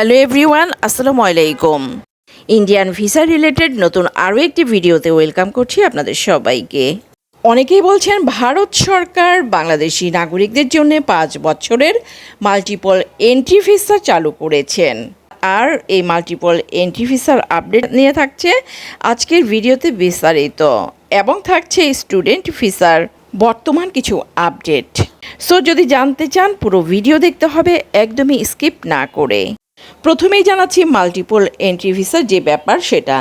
Hello everyone, আসসালামু আলাইকুম। Indian visa related নতুন আরও একটি ভিডিওতে ওয়েলকাম করছি আপনাদের সবাইকে। অনেকেই বলছেন ভারত সরকার বাংলাদেশি নাগরিকদের জন্য পাঁচ বছরের মাল্টিপল এন্ট্রি ভিসা চালু করেছেন। আর এই মাল্টিপল এন্ট্রি ভিসার আপডেট নিয়ে থাকছে আজকের ভিডিওতে বিস্তারিত এবং থাকছে স্টুডেন্ট ভিসার বর্তমান কিছু আপডেট সো যদি জানতে চান, পুরো ভিডিও দেখতে হবে, একদমই স্কিপ না করে। প্রথমেই জানাচ্ছি মাল্টিপল এন্ট্রি ভিসার যে ব্যাপার সেটা।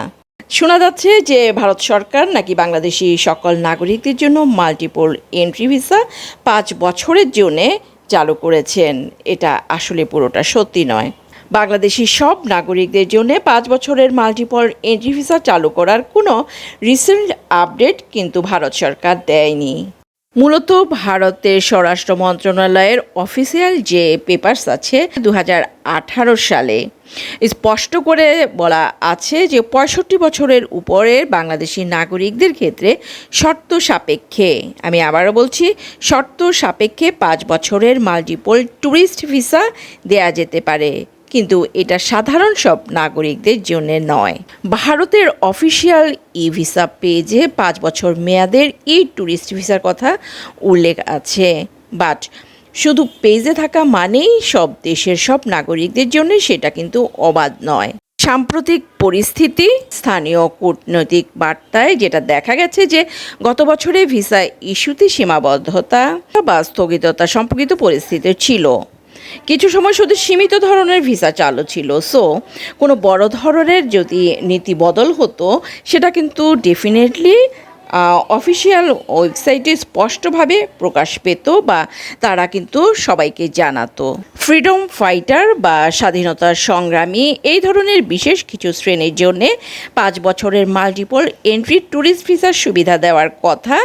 শোনা যাচ্ছে যে ভারত সরকার নাকি বাংলাদেশি সকল নাগরিকদের জন্য মাল্টিপল এন্ট্রি ভিসা পাঁচ বছরের জন্যে চালু করেছেন। এটা আসলে পুরোটা সত্যি নয়। বাংলাদেশি সব নাগরিকদের জন্য পাঁচ বছরের মাল্টিপল এন্ট্রি ভিসা চালু করার কোনো রিসেন্ট আপডেট কিন্তু ভারত সরকার দেয়নি। মূলত ভারতের স্বরাষ্ট্র মন্ত্রণালয়ের অফিসিয়াল যে পেপারস আছে দু হাজার আঠারো সালে। স্পষ্ট করে বলা আছে যে পঁয়ষট্টি বছরের উপরের বাংলাদেশি নাগরিকদের ক্ষেত্রে শর্ত সাপেক্ষে। আমি আবারও বলছি, শর্ত সাপেক্ষে পাঁচ বছরের মাল্টিপল ট্যুরিস্ট ভিসা দেয়া যেতে পারে। কিন্তু এটা সাধারণ সব নাগরিকদের জন্য নয়। ভারতের অফিসিয়াল ই ভিসা পেজে পাঁচ বছর মেয়াদের ই ট্যুরিস্ট ভিসার কথা উল্লেখ আছে। বাট শুধু পেজে থাকা মানেই সব দেশের সব নাগরিকদের জন্য সেটা কিন্তু অবাধ নয়। সাম্প্রতিক পরিস্থিতি, স্থানীয় কূটনৈতিক বার্তায় যেটা দেখা গেছে যে গত বছরে ভিসা ইস্যুতে সীমাবদ্ধতা বা স্থগিততা সম্পর্কিত পরিস্থিতি ছিল। কিছু সময় শুধু সীমিত ধরনের ভিসা চালু ছিল। সো কোনো বড় ধরনের যদি নীতি বদল হতো, সেটা কিন্তু ডেফিনেটলি অফিসিয়াল ওয়েবসাইটে স্পষ্টভাবে প্রকাশ পেত বা তারা কিন্তু সবাইকে জানাতো। ফ্রিডম ফাইটার বা স্বাধীনতার সংগ্রামী এই ধরনের বিশেষ কিছু শ্রেণির জন্য পাঁচ বছরের মাল্টিপল এন্ট্রি ট্যুরিস্ট ভিসার সুবিধা দেওয়ার কথা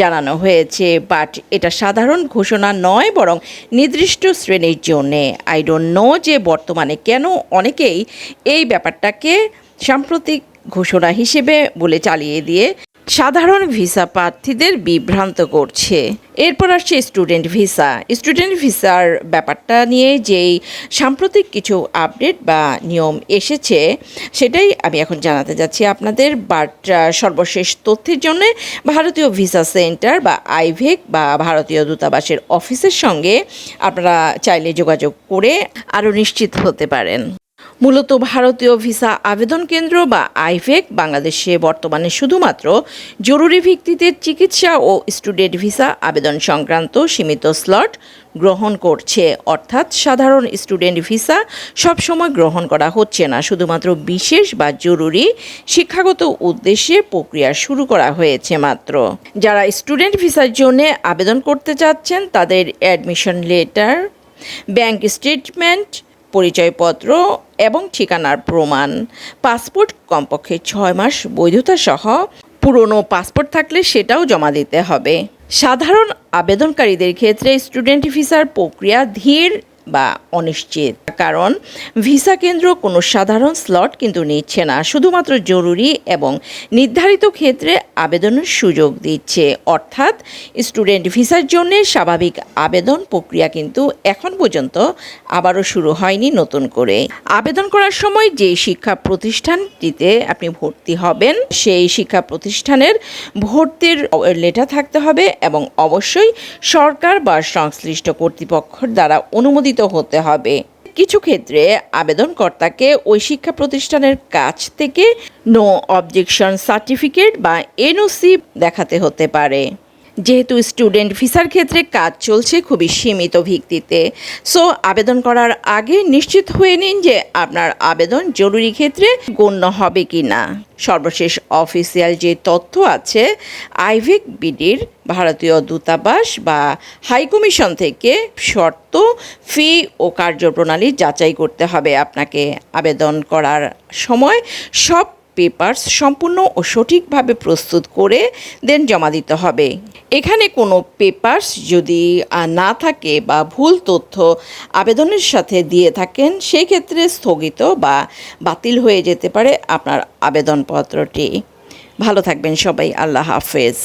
জানানো হয়েছে। বাট এটা সাধারণ ঘোষণা নয়, বরং নির্দিষ্ট শ্রেণির জন্যে। আই ডোন্ট নো যে বর্তমানে কেন অনেকেই এই ব্যাপারটাকে সাম্প্রতিক ঘোষণা হিসেবে বলে চালিয়ে দিয়ে সাধারণ ভিসা প্রার্থীদের বিভ্রান্ত করছে। এরপর আসছে স্টুডেন্ট ভিসা। স্টুডেন্ট ভিসার ব্যাপারটা নিয়ে যেই সাম্প্রতিক কিছু আপডেট বা নিয়ম এসেছে, সেটাই আমি এখন জানাতে যাচ্ছি আপনাদের। বাট সর্বশেষ তথ্যের জন্য ভারতীয় ভিসা সেন্টার বা আইভেক বা ভারতীয় দূতাবাসের অফিসের সঙ্গে আপনারা চাইলে যোগাযোগ করে আরও নিশ্চিত হতে পারেন। মূলত ভারতীয় ভিসা আবেদন কেন্দ্র বা আইভেক বাংলাদেশে বর্তমানে শুধুমাত্র জরুরি ভিত্তিতে চিকিৎসা ও স্টুডেন্ট ভিসা আবেদন সংক্রান্ত সীমিত স্লট গ্রহণ করছে। অর্থাৎ সাধারণ স্টুডেন্ট ভিসা সবসময় গ্রহণ করা হচ্ছে না। শুধুমাত্র বিশেষ বা জরুরি শিক্ষাগত উদ্দেশ্যে প্রক্রিয়া শুরু করা হয়েছে মাত্র। যারা স্টুডেন্ট ভিসার জন্য আবেদন করতে চাচ্ছেন, তাদের অ্যাডমিশন লেটার, ব্যাংক স্টেটমেন্ট পরিচয়পত্র এবং ঠিকানার প্রমাণ। পাসপোর্ট কমপক্ষে ছয় মাস বৈধতা সহ পুরনো পাসপোর্ট থাকলে সেটাও জমা দিতে হবে। সাধারণ আবেদনকারীদের ক্ষেত্রে স্টুডেন্ট ভিসার প্রক্রিয়া ধীর বা অনিশ্চিত। কারণ ভিসা কেন্দ্র কোনো সাধারণ স্লট কিন্তু নিচ্ছে না, শুধুমাত্র জরুরি এবং নির্ধারিত ক্ষেত্রে আবেদনের সুযোগ দিচ্ছে। অর্থাৎ স্টুডেন্ট ভিসার জন্য স্বাভাবিক আবেদন প্রক্রিয়া কিন্তু এখন পর্যন্ত আবারও শুরু হয়নি নতুন করে। আবেদন করার সময় যে শিক্ষা প্রতিষ্ঠানটিতে আপনি ভর্তি হবেন, সেই শিক্ষা প্রতিষ্ঠানের ভর্তির লেটার থাকতে হবে এবং অবশ্যই সরকার বা সংশ্লিষ্ট কর্তৃপক্ষের দ্বারা অনুমোদিত হতে হবে। কিছু ক্ষেত্রে আবেদনকর্তাকে ওই শিক্ষা প্রতিষ্ঠানের কাছ থেকে নো অবজেকশন সার্টিফিকেট বা এনওসি দেখাতে হতে পারে। যেহেতু স্টুডেন্ট ভিসার ক্ষেত্রে কাজ চলছে খুবই সীমিত ভিত্তিতে। সো, আবেদন করার আগে নিশ্চিত হয়ে নিন যে আপনার আবেদন জরুরি ক্ষেত্রে গণ্য হবে কি না সর্বশেষ অফিসিয়াল যে তথ্য আছে আইভেক বিডির ভারতীয় দূতাবাস বা হাইকমিশন থেকে শর্ত, ফি ও কার্যপ্রণালী যাচাই করতে হবে। আপনাকে আবেদন করার সময় সব পেপার্স সম্পূর্ণ ও সঠিকভাবে প্রস্তুত করে দেন জমা দিতে হবে। এখানে কোনো পেপার্স যদি না থাকে বা ভুল তথ্য আবেদনের সাথে দিয়ে থাকেন সেই ক্ষেত্রে স্থগিত বা বাতিল হয়ে যেতে পারে আপনার আবেদনপত্রটি। ভালো থাকবেন সবাই, আল্লাহ হাফেজ।